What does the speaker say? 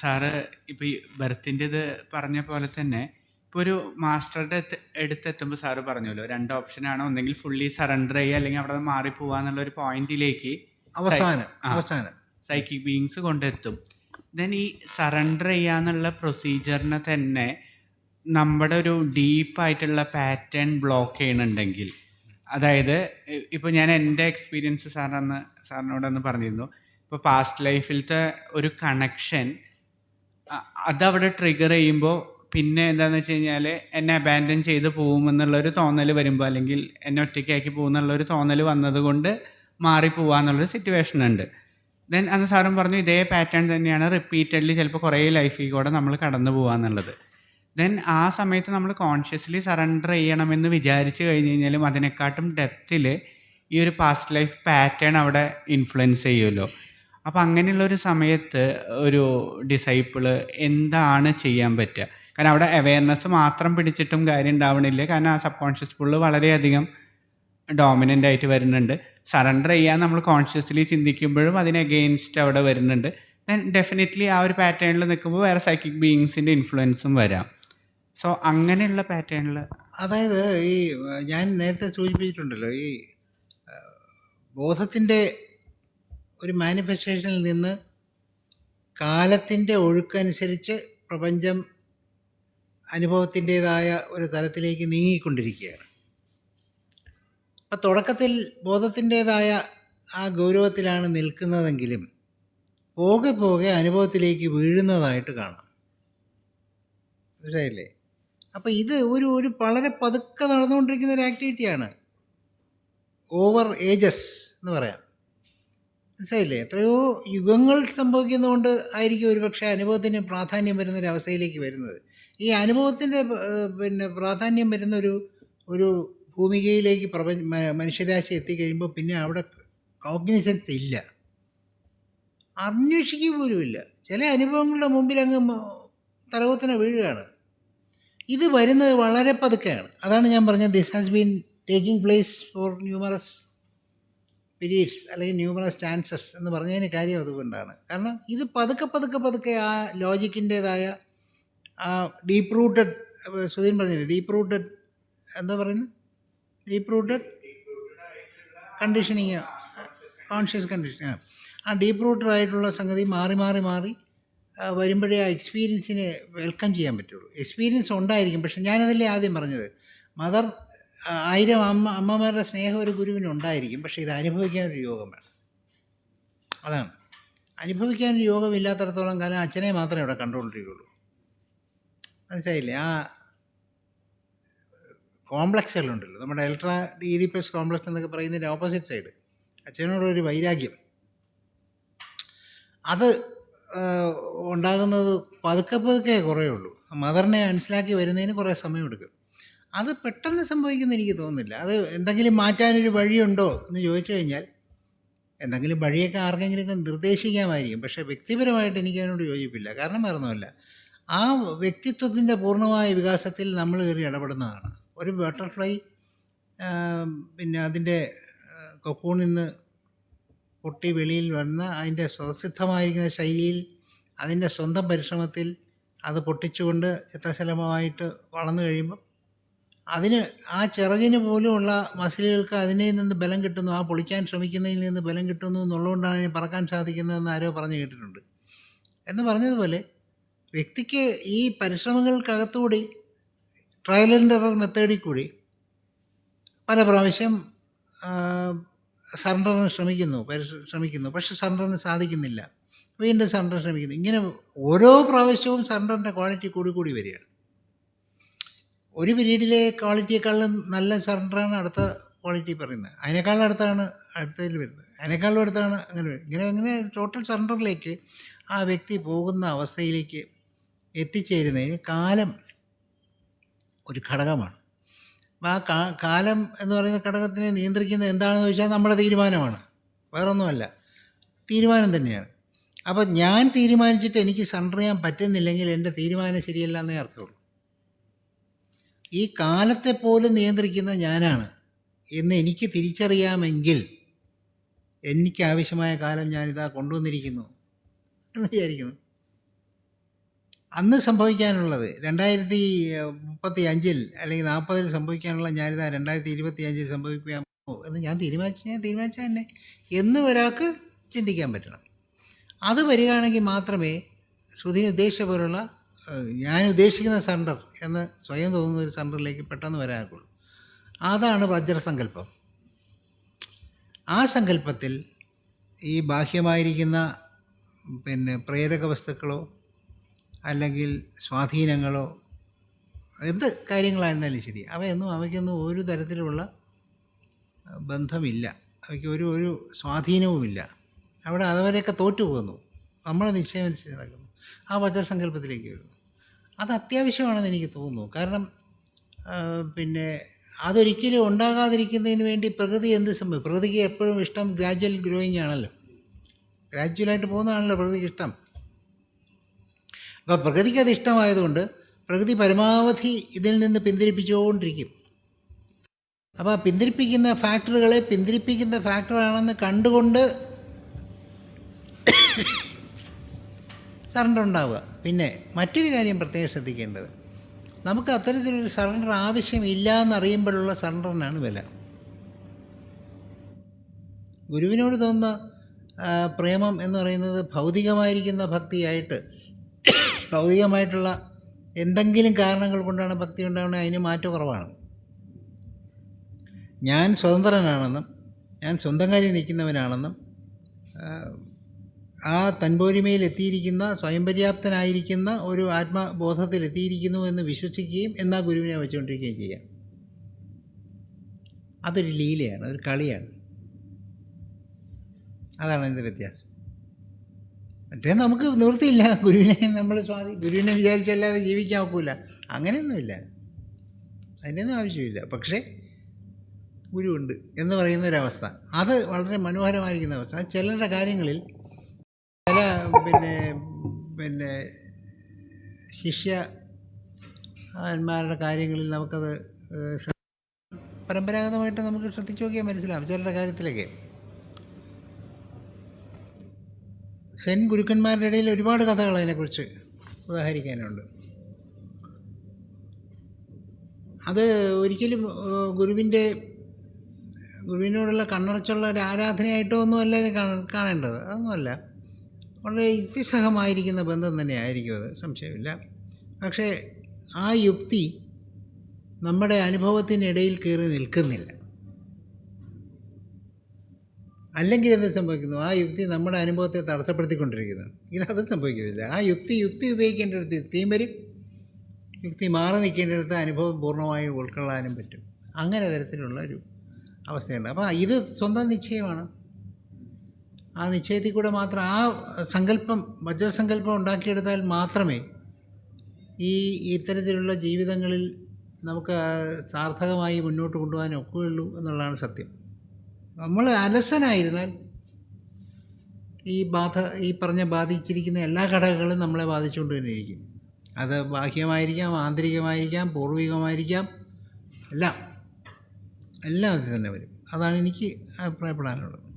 Sir ഇപ്പൊ ഈ ബർത്തിന്റെ ഇത് പറഞ്ഞ പോലെ തന്നെ ഇപ്പൊ ഒരു മാസ്റ്ററുടെ എടുത്തെത്തുമ്പോൾ അടുത്തെത്തുമ്പോൾ സാറ് പറഞ്ഞല്ലോ രണ്ട് ഓപ്ഷൻ ഓപ്ഷനാണ് ഒന്നെങ്കിൽ ഫുള്ളി സറണ്ടർ ചെയ്യുക അല്ലെങ്കിൽ അവിടെ നിന്ന് പോവാന്നുള്ള ഒരു പോയിന്റിലേക്ക് അവസാനം അവസാനം. സൈക്കിക് ബീയിങ്സ് കൊണ്ടെത്തും. ദെൻ ഈ സറണ്ടർ ചെയ്യാന്നുള്ള പ്രൊസീജിയറിനെ തന്നെ നമ്മുടെ ഒരു ഡീപ്പ് ആയിട്ടുള്ള പാറ്റേൺ ബ്ലോക്ക് ചെയ്യണുണ്ടെങ്കിൽ അതായത് ഇപ്പൊ ഞാൻ എന്റെ എക്സ്പീരിയൻസ് സാറിനൊന്ന് സാറിനോടൊന്ന് പറഞ്ഞിരുന്നു. ഇപ്പൊ പാസ്റ്റ് ലൈഫിലത്തെ ഒരു കണക്ഷൻ അതവിടെ ട്രിഗർ ചെയ്യുമ്പോൾ പിന്നെ എന്താണെന്ന് വെച്ച് കഴിഞ്ഞാൽ എന്നെ അബാൻഡൻ ചെയ്ത് പോകുമെന്നുള്ളൊരു തോന്നൽ വരുമ്പോൾ അല്ലെങ്കിൽ എന്നെ ഒറ്റയ്ക്കാക്കി പോകുമെന്നുള്ളൊരു തോന്നൽ വന്നതുകൊണ്ട് മാറി സിറ്റുവേഷൻ ഉണ്ട്. ദെൻ അന്ന് സാറും പറഞ്ഞു ഇതേ പാറ്റേൺ തന്നെയാണ് റിപ്പീറ്റഡ്ലി ചിലപ്പോൾ കുറേ ലൈഫിൽ കൂടെ നമ്മൾ കടന്നു പോകാന്നുള്ളത് ദെൻ ആ സമയത്ത് നമ്മൾ കോൺഷ്യസ്ലി സറണ്ടർ ചെയ്യണമെന്ന് വിചാരിച്ചു കഴിഞ്ഞ് കഴിഞ്ഞാലും അതിനെക്കാട്ടും ഡെപ്തിൽ ഈ ഒരു പാസ്റ്റ് ലൈഫ് പാറ്റേൺ അവിടെ ഇൻഫ്ലുവൻസ് ചെയ്യുമല്ലോ. അപ്പോൾ അങ്ങനെയുള്ള ഒരു സമയത്ത് ഒരു ഡിസൈപ്പിൾ എന്താണ് ചെയ്യാൻ പറ്റുക? കാരണം അവിടെ അവയർനെസ് മാത്രം പിടിച്ചിട്ടും കാര്യം ഉണ്ടാവണില്ല. കാരണം ആ സബ് കോൺഷ്യസ് ഫുള്ള് വളരെയധികം ഡോമിനന്റ് ആയിട്ട് വരുന്നുണ്ട്. സറണ്ടർ ചെയ്യാൻ നമ്മൾ കോൺഷ്യസ്ലി ചിന്തിക്കുമ്പോഴും അതിന് അഗെയിൻസ്റ്റ് അവിടെ വരുന്നുണ്ട്. ദെൻ ഡെഫിനറ്റ്ലി ആ ഒരു പാറ്റേണിൽ നിൽക്കുമ്പോൾ വേറെ സൈക്കിക് ബീയിങ്സിന്റെ ഇൻഫ്ലുവൻസും വരാം. സോ അങ്ങനെയുള്ള പാറ്റേണിൽ അതായത് ഈ ഞാൻ നേരത്തെ സൂചിപ്പിച്ചിട്ടുണ്ടല്ലോ ഈ ബോധത്തിന്റെ ഒരു മാനിഫെസ്റ്റേഷനിൽ നിന്ന് കാലത്തിന്റെ ഒഴുക്കനുസരിച്ച് പ്രപഞ്ചം അനുഭവത്തിന്റേതായ ഒരു തലത്തിലേക്ക് നീങ്ങിക്കൊണ്ടിരിക്കുകയാണ്. അപ്പം തുടക്കത്തിൽ ബോധത്തിന്റേതായ ആ ഗൗരവത്തിലാണ് നിൽക്കുന്നതെങ്കിലും പോകെ പോകെ അനുഭവത്തിലേക്ക് വീഴുന്നതായിട്ട് കാണാം. മനസ്സിലായില്ലേ? അപ്പോൾ ഇത് ഒരു ഒരു വളരെ പതുക്കെ നടന്നുകൊണ്ടിരിക്കുന്ന ഒരു ആക്ടിവിറ്റിയാണ് ഓവർ ഏജസ് എന്ന് പറയാം. മനസ്സിലായില്ലേ? എത്രയോ യുഗങ്ങൾ സംഭവിക്കുന്നതുകൊണ്ട് ആയിരിക്കും ഒരു പക്ഷേ അനുഭവത്തിന് പ്രാധാന്യം വരുന്ന ഒരു അവസ്ഥയിലേക്ക് വരുന്നത്. ഈ അനുഭവത്തിന്റെ പിന്നെ പ്രാധാന്യം വരുന്ന ഒരു ഒരു ഭൂമികയിലേക്ക് പ്രപഞ്ച മനുഷ്യരാശി എത്തിക്കഴിയുമ്പോൾ പിന്നെ അവിടെ കോഗ്നിസൻസ് ഇല്ല. അന്വേഷിക്കുക പോലുമില്ല ചില അനുഭവങ്ങളുടെ മുമ്പിൽ അങ്ങ് തലകുത്തനെ വീഴുകയാണ്. ഇത് വരുന്നത് വളരെ പതുക്കെയാണ്. അതാണ് ഞാൻ പറഞ്ഞത് this has been taking place for numerous periods അല്ലെങ്കിൽ ന്യൂമറസ് ചാൻസസ് എന്ന് പറഞ്ഞതിന് കാര്യം അതുകൊണ്ടാണ്. കാരണം ഇത് പതുക്കെ പതുക്കെ പതുക്കെ ആ ലോജിക്കിന്റേതായ ആ ഡീപ്പ് റൂട്ടഡ് സുധീൻ പറഞ്ഞില്ലേ ഡീപ്പ് റൂട്ടഡ് എന്താ പറയുന്നത് deep rooted conditioning conscious condition ആ. ഡീപ്പ് റൂട്ടഡ് ആയിട്ടുള്ള സംഗതി മാറി മാറി മാറി വരുമ്പോഴേ ആ എക്സ്പീരിയൻസിനെ വെൽക്കം ചെയ്യാൻ പറ്റുള്ളൂ. എക്സ്പീരിയൻസ് ഉണ്ടായിരിക്കും പക്ഷെ ഞാനതല്ലേ ആദ്യം പറഞ്ഞത്? മദർ ആയിരം അമ്മ അമ്മമാരുടെ സ്നേഹം ഒരു ഗുരുവിന് ഉണ്ടായിരിക്കും പക്ഷേ ഇത് അനുഭവിക്കാൻ ഒരു യോഗം വേണം. അതാണ്. അനുഭവിക്കാൻ ഒരു യോഗമില്ലാത്തടത്തോളം കാലം അച്ഛനെ മാത്രമേ ഇവിടെ കണ്ടുകൊണ്ടിരിക്കുകയുള്ളൂ മനസ്സിലായില്ലേ? ആ കോംപ്ലക്സുകളുണ്ടല്ലോ. നമ്മുടെ ഡി പ്ലസ് കോംപ്ലക്സ് എന്നൊക്കെ പറയുന്നതിന്റെ ഓപ്പോസിറ്റ് സൈഡ്. അച്ഛനോടൊരു വൈരാഗ്യം. അത് ഉണ്ടാകുന്നത് പതുക്കെ പതുക്കെ കുറയുള്ളൂ മദറിനെ മനസ്സിലാക്കി വരുന്നതിന് കുറേ സമയമെടുക്കും. അത് പെട്ടെന്ന് സംഭവിക്കുമെന്ന് എനിക്ക് തോന്നുന്നില്ല. അത് എന്തെങ്കിലും മാറ്റാനൊരു വഴിയുണ്ടോ എന്ന് ചോദിച്ചു കഴിഞ്ഞാൽ എന്തെങ്കിലും വഴിയൊക്കെ ആർക്കെങ്കിലുമൊക്കെ നിർദ്ദേശിക്കാമായിരിക്കും. പക്ഷേ വ്യക്തിപരമായിട്ട് എനിക്ക് അതിനോട് യോജിപ്പില്ല. കാരണം മറന്നുമല്ല ആ വ്യക്തിത്വത്തിന്റെ പൂർണമായ വികാസത്തിൽ നമ്മൾ കയറി ഇടപെടുന്നതാണ്. ഒരു ബട്ടർഫ്ലൈ പിന്നെ അതിന്റെ കൊക്കൂണിൽ നിന്ന് പൊട്ടി വെളിയിൽ വന്ന് അതിന്റെ സ്വസിദ്ധമായിരിക്കുന്ന ശൈലിയിൽ അതിന്റെ സ്വന്തം പരിശ്രമത്തിൽ അത് പൊട്ടിച്ചുകൊണ്ട് ചിത്രശലഭമായിട്ട് വളർന്നു കഴിയുമ്പോൾ അതിന് ആ ചിറകിന് പോലുമുള്ള മസിലുകൾക്ക് അതിനെ നിന്ന് ബലം കിട്ടുന്നു ആ പൊളിക്കാൻ ശ്രമിക്കുന്നതിൽ നിന്ന് ബലം കിട്ടുന്നു എന്നുള്ളതുകൊണ്ടാണ് അതിന് പറക്കാൻ സാധിക്കുന്നതെന്ന് ആരോ പറഞ്ഞു കേട്ടിട്ടുണ്ട്. എന്ന് പറഞ്ഞതുപോലെ വ്യക്തിക്ക് ഈ പരിശ്രമങ്ങൾക്കകത്തുകൂടി ട്രയൽ ആൻഡ് എറർ മെത്തേഡിൽ കൂടി പല പ്രാവശ്യം സറണ്ടറിന് ശ്രമിക്കുന്നു ശ്രമിക്കുന്നു. പക്ഷെ സറണ്ടറിന് സാധിക്കുന്നില്ല. വീണ്ടും സറണ്ടർ ശ്രമിക്കുന്നു. ഇങ്ങനെ ഓരോ പ്രാവശ്യവും സറണ്ടറിന്റെ ക്വാളിറ്റി കൂടി കൂടി വരികയാണ്. ഒരു പീരീഡിലെ ക്വാളിറ്റിയെക്കാളും നല്ല സറണ്ടറാണ് അടുത്ത ക്വാളിറ്റി പറയുന്നത്. അതിനേക്കാളും അടുത്താണ് അടുത്തതിൽ വരുന്നത്. അതിനേക്കാളും അടുത്താണ് അങ്ങനെ. ഇങ്ങനെ അങ്ങനെ ടോട്ടൽ സറണ്ടറിലേക്ക് ആ വ്യക്തി പോകുന്ന അവസ്ഥയിലേക്ക് എത്തിച്ചേരുന്നതിന് കാലം ഒരു ഘടകമാണ്. അപ്പോൾ ആ കാ കാലം എന്ന് പറയുന്ന ഘടകത്തിനെ നിയന്ത്രിക്കുന്നത് എന്താണെന്ന് ചോദിച്ചാൽ നമ്മുടെ തീരുമാനമാണ്. വേറൊന്നുമല്ല. തീരുമാനം തന്നെയാണ്. അപ്പോൾ ഞാൻ തീരുമാനിച്ചിട്ട് എനിക്ക് സറണ്ടർ ചെയ്യാൻ പറ്റുന്നില്ലെങ്കിൽ എന്റെ തീരുമാനം ശരിയല്ല എന്നേ അർത്ഥമുള്ളൂ. ഈ കാലത്തെ പോലും നിയന്ത്രിക്കുന്ന ഞാനാണ്. എന്ന് എനിക്ക് തിരിച്ചറിയാമെങ്കിൽ എനിക്ക് ആവശ്യമായ കാലം ഞാനിതാ കൊണ്ടുവന്നിരിക്കുന്നു എന്ന് വിചാരിക്കുന്നു. അന്ന് സംഭവിക്കാനുള്ളത് രണ്ടായിരത്തി മുപ്പത്തി അഞ്ചിൽ അല്ലെങ്കിൽ നാൽപ്പതിൽ സംഭവിക്കാനുള്ള ഞാനിതാ രണ്ടായിരത്തി ഇരുപത്തി അഞ്ചിൽ സംഭവിക്കാമോ എന്ന് ഞാൻ തീരുമാനിച്ചു ഞാൻ തീരുമാനിച്ചാൽ തന്നെ എന്ന് ഒരാൾക്ക് ചിന്തിക്കാൻ പറ്റണം. അത് വരികയാണെങ്കിൽ മാത്രമേ സുധീൻ ഉദ്ദേശിച്ച പോലുള്ള ഞാൻ ഉദ്ദേശിക്കുന്ന സെന്റർ എന്ന് സ്വയം തോന്നുന്ന ഒരു സെന്ററിലേക്ക് പെട്ടെന്ന് വരാനുള്ളൂ അതാണ് വജ്രസങ്കല്പം. ആ സങ്കല്പത്തിൽ ഈ ബാഹ്യമായിരിക്കുന്ന പിന്നെ പ്രേരക വസ്തുക്കളോ അല്ലെങ്കിൽ സ്വാധീനങ്ങളോ എന്ത് കാര്യങ്ങളായിരുന്നാലും ശരി അവയൊന്നും അവയ്ക്കൊന്നും ഒരു തരത്തിലുള്ള ബന്ധമില്ല. അവയ്ക്ക് ഒരു ഒരു സ്വാധീനവുമില്ല. അവിടെ അതവരെയൊക്കെ തോറ്റു പോകുന്നു നമ്മുടെ നിശ്ചയം അനുസരിച്ച് നടക്കുന്നു. ആ വജ്രസങ്കല്പത്തിലേക്ക് വരുന്നു. അത് അത്യാവശ്യമാണെന്ന് എനിക്ക് തോന്നുന്നു. കാരണം പിന്നെ അതൊരിക്കലും ഉണ്ടാകാതിരിക്കുന്നതിന് വേണ്ടി പ്രകൃതി എന്ത് സംഭവം പ്രകൃതിക്ക് എപ്പോഴും ഇഷ്ടം ഗ്രാജുവൽ ഗ്രോയിങ് ആണല്ലോ. ഗ്രാജുവലായിട്ട് പോകുന്നതാണല്ലോ പ്രകൃതിക്ക് ഇഷ്ടം. അപ്പോൾ പ്രകൃതിക്ക് അത് ഇഷ്ടമായതുകൊണ്ട് പ്രകൃതി പരമാവധി ഇതിൽ നിന്ന് പിന്തിരിപ്പിച്ചുകൊണ്ടിരിക്കും. അപ്പോൾ പിന്തിരിപ്പിക്കുന്ന ഫാക്ടറുകളെ പിന്തിരിപ്പിക്കുന്ന ഫാക്ടറാണെന്ന് കണ്ടുകൊണ്ട് സറണ്ടർ ഉണ്ടാവുക പിന്നെ മറ്റൊരു കാര്യം പ്രത്യേകം ശ്രദ്ധിക്കേണ്ടത്. നമുക്ക് അത്തരത്തിലൊരു സറണ്ടർ ആവശ്യമില്ല എന്നറിയുമ്പോഴുള്ള സറണ്ടറിനാണ് വില. ഗുരുവിനോട് തോന്നുന്ന പ്രേമം എന്ന് പറയുന്നത് ഭൗതികമായിരിക്കുന്ന ഭക്തിയായിട്ട് ഭൗതികമായിട്ടുള്ള എന്തെങ്കിലും കാരണങ്ങൾ കൊണ്ടാണ് ഭക്തി ഉണ്ടാവുന്നത് അതിന് മാറ്റം കുറവാണ്. ഞാൻ സ്വതന്ത്രനാണെന്നും ഞാൻ സ്വന്തം കാര്യം നിൽക്കുന്നവനാണെന്നും ആ, തൻപോരിമയിൽ എത്തിയിരിക്കുന്ന സ്വയം പര്യാപ്തനായിരിക്കുന്ന ഒരു ആത്മബോധത്തിൽ എത്തിയിരിക്കുന്നു എന്ന് വിശ്വസിക്കുകയും എന്നാൽ ഗുരുവിനെ വെച്ചുകൊണ്ടിരിക്കുകയും ചെയ്യാം. അതൊരു ലീലയാണ് അതൊരു കളിയാണ്. അതാണ് അതിന്റെ വ്യത്യാസം. മറ്റേ നമുക്ക് നിവൃത്തിയില്ല ഗുരുവിനെ നമ്മൾ സ്വാധീ ഗുരുവിനെ വിചാരിച്ചല്ലാതെ ജീവിക്കാൻ ഒക്കില്ല അങ്ങനെയൊന്നുമില്ല. അതിന്റെയൊന്നും ആവശ്യമില്ല. പക്ഷേ ഗുരുവുണ്ട് എന്ന് പറയുന്ന ഒരവസ്ഥ അത് വളരെ മനോഹരമായിരിക്കുന്ന അവസ്ഥ. ചിലരുടെ കാര്യങ്ങളിൽ ചില പിന്നെ പിന്നെ ശിഷ്യന്മാരുടെ കാര്യങ്ങളിൽ നമുക്കത് പരമ്പരാഗതമായിട്ട് നമുക്ക് ശ്രദ്ധിച്ചു നോക്കിയാൽ മനസ്സിലാവും ചിലരുടെ കാര്യത്തിലൊക്കെ. സെൻ ഗുരുക്കന്മാരുടെ ഇടയിൽ ഒരുപാട് കഥകൾ അതിനെക്കുറിച്ച് ഉദാഹരിക്കാനുണ്ട്. അത് ഒരിക്കലും ഗുരുവിന്റെ ഗുരുവിനോടുള്ള കണ്ണടച്ചുള്ള ഒരു ആരാധനയായിട്ടോ ഒന്നും അല്ല കാണേണ്ടത്. അതൊന്നുമല്ല. വളരെ യുക്തിസഹമായിരിക്കുന്ന ബന്ധം തന്നെയായിരിക്കും അത് സംശയമില്ല. പക്ഷേ ആ യുക്തി നമ്മുടെ അനുഭവത്തിനിടയിൽ കയറി നിൽക്കുന്നില്ല. അല്ലെങ്കിൽ എന്ത് സംഭവിക്കുന്നു? ആ യുക്തി നമ്മുടെ അനുഭവത്തെ തടസ്സപ്പെടുത്തിക്കൊണ്ടിരിക്കുന്നു. ഇതതും സംഭവിക്കുന്നില്ല. ആ യുക്തി യുക്തി ഉപയോഗിക്കേണ്ടടുത്ത് യുക്തിയും വരും. യുക്തി മാറി നിൽക്കേണ്ടടുത്ത് അനുഭവം പൂർണമായും ഉൾക്കൊള്ളാനും പറ്റും. അങ്ങനെ തരത്തിലുള്ള ഒരു അവസ്ഥയുണ്ട്. അപ്പോൾ ഇത് സ്വന്തം നിശ്ചയമാണ്. ആ നിശ്ചയത്തിൽ കൂടെ മാത്രം ആ സങ്കല്പം വജ്രസങ്കല്പം ഉണ്ടാക്കിയെടുത്താൽ മാത്രമേ ഈ ഇത്തരത്തിലുള്ള ജീവിതങ്ങളിൽ നമുക്ക് സാർത്ഥകമായി മുന്നോട്ട് കൊണ്ടുപോകാൻ ഒക്കുകയുള്ളൂ എന്നുള്ളതാണ് സത്യം. നമ്മൾ അലസനായിരുന്നാൽ ഈ ബാധ ഈ പറഞ്ഞ ബാധിച്ചിരിക്കുന്ന എല്ലാ ഘടകങ്ങളും നമ്മളെ ബാധിച്ചുകൊണ്ട് തന്നെ ഇരിക്കും. അത് ബാഹ്യമായിരിക്കാം ആന്തരികമായിരിക്കാം പൂർവികമായിരിക്കാം എല്ലാം. എല്ലാം അതിൽ തന്നെ വരും. അതാണ് എനിക്ക് അഭിപ്രായപ്പെടാനുള്ളത്.